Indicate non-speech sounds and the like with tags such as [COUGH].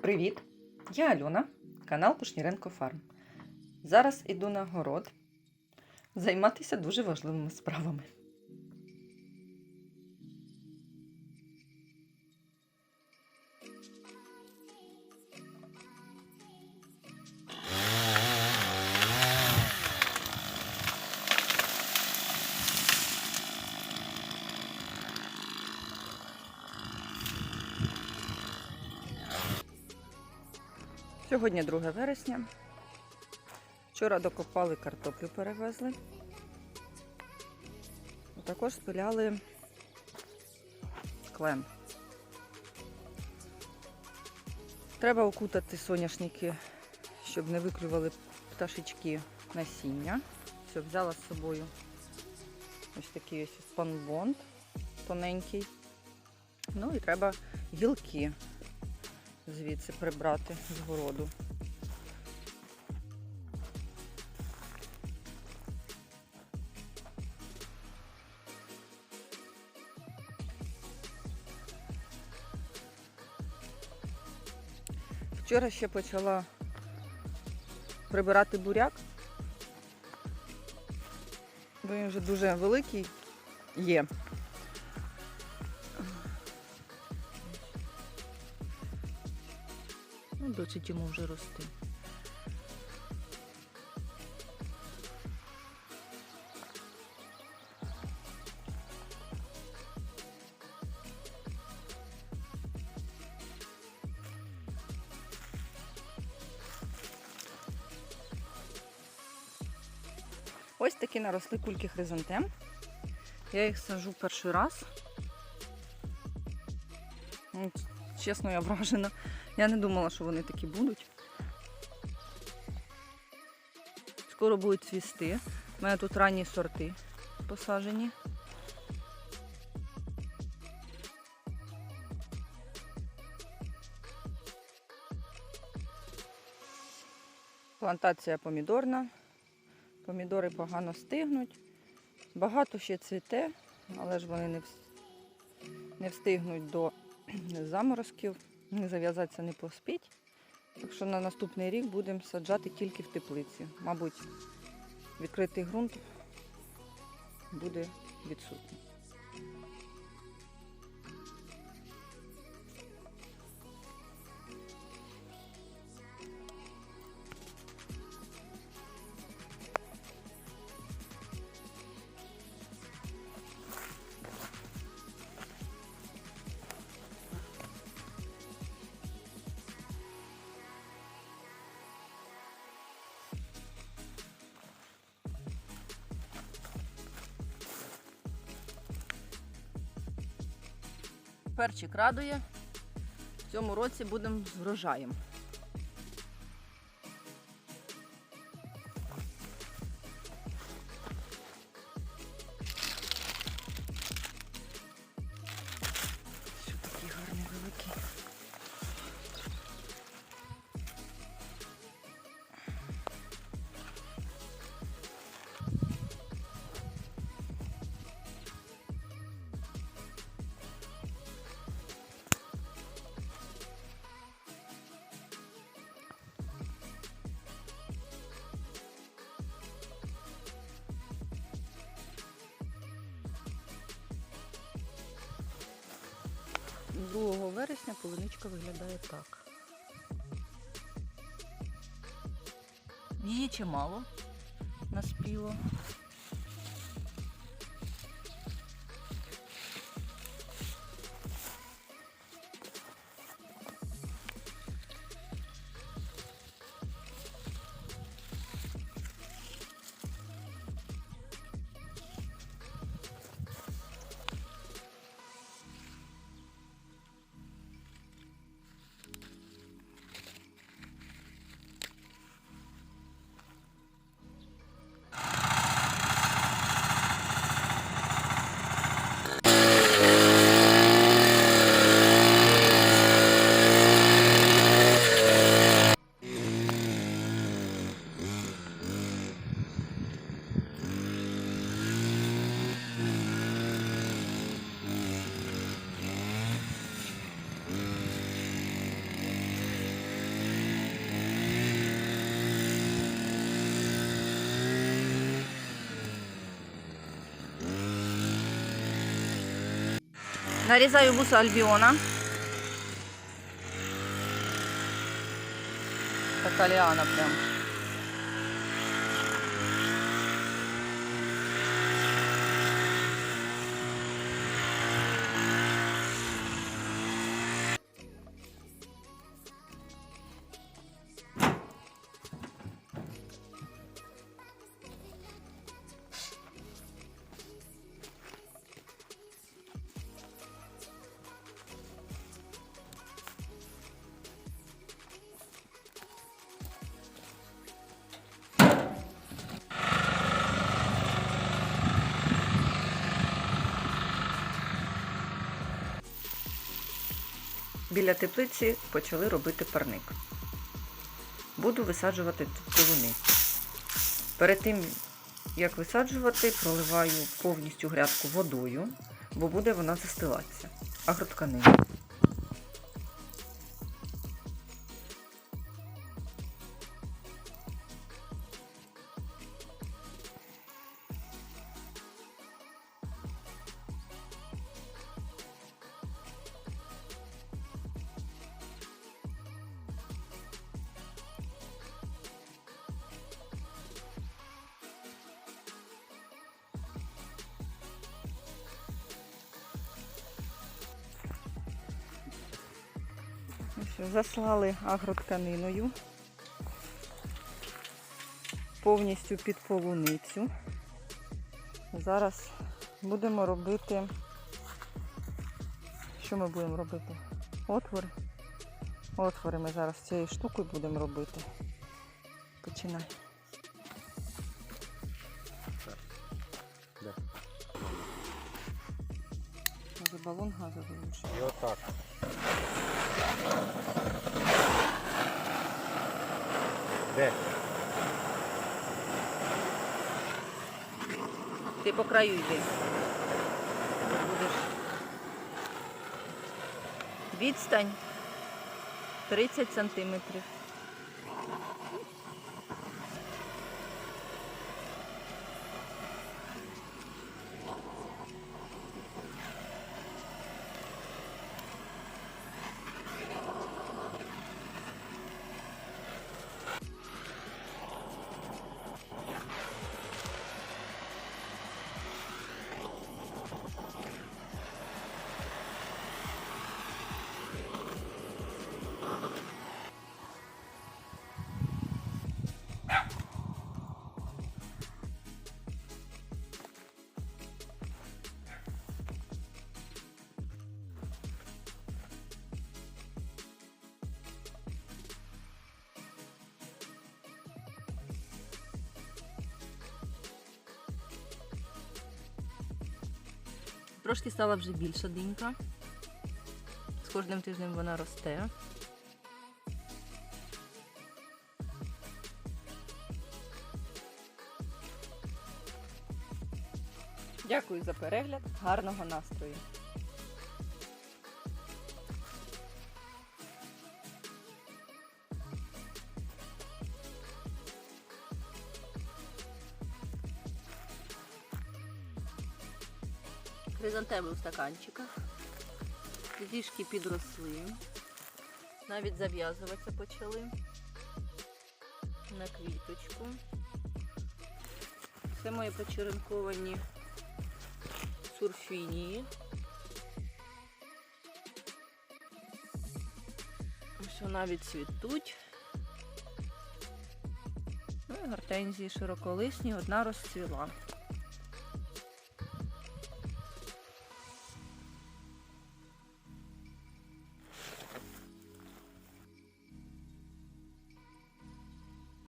Привіт! Я Альона, канал Кушніренко Фарм. Зараз іду на город займатися дуже важливими справами. Сьогодні 2 вересня. Вчора докопали картоплю, перевезли. Також спиляли клен. Треба окутати соняшники, щоб не виклювали пташечки насіння. Все, взяла з собою ось такий ось спанбонд тоненький. Ну і треба гілки звідси прибрати з городу. Вчора ще почала прибирати буряк, бо він вже дуже великий є. Ну, досить йому вже рости. Ось такі наросли кульки хризантем. Я їх сажу перший раз. Ну, Чесно, я вражена. Я не думала, що вони такі будуть. Скоро будуть цвісти. У мене тут ранні сорти посаджені. Плантація помідорна. Помідори погано стигнуть. Багато ще цвіте, але ж вони не, встигнуть до [CLEARS THROAT] заморозків, зав'язатися, не поспіть. Так що на наступний рік будемо саджати тільки в теплиці. Мабуть, відкритий ґрунт буде відсутній. Перчик радує. В цьому році будемо з врожаєм. 2 вересня полуничка виглядає так. Її чимало наспіло. Нарізаю вуса альбіона. Така ліана прям. Біля теплиці почали робити парник. Буду висаджувати полуни. Перед тим, як висаджувати, проливаю повністю грядку водою, бо буде вона застилатися. Агротканина. Заслали агротканиною повністю під полуницю. Зараз будемо робити. Що ми будемо робити? Отвори. Отвори ми зараз цією штукою будемо робити. Починай. Може балон газовий лучше. І отак. Де? Ти по краю йди. Будеш. Відстань 30 сантиметрів. Трошки стала вже більша динька. З кожним тижнем вона росте. Дякую за перегляд. Гарного настрою. Хризантеми у стаканчиках. Зішки підросли. Навіть зав'язуватися почали на квіточку. Це мої почеренковані сурфінії. Ось навіть цвітуть. Ну і гортензії широколисні, одна розцвіла.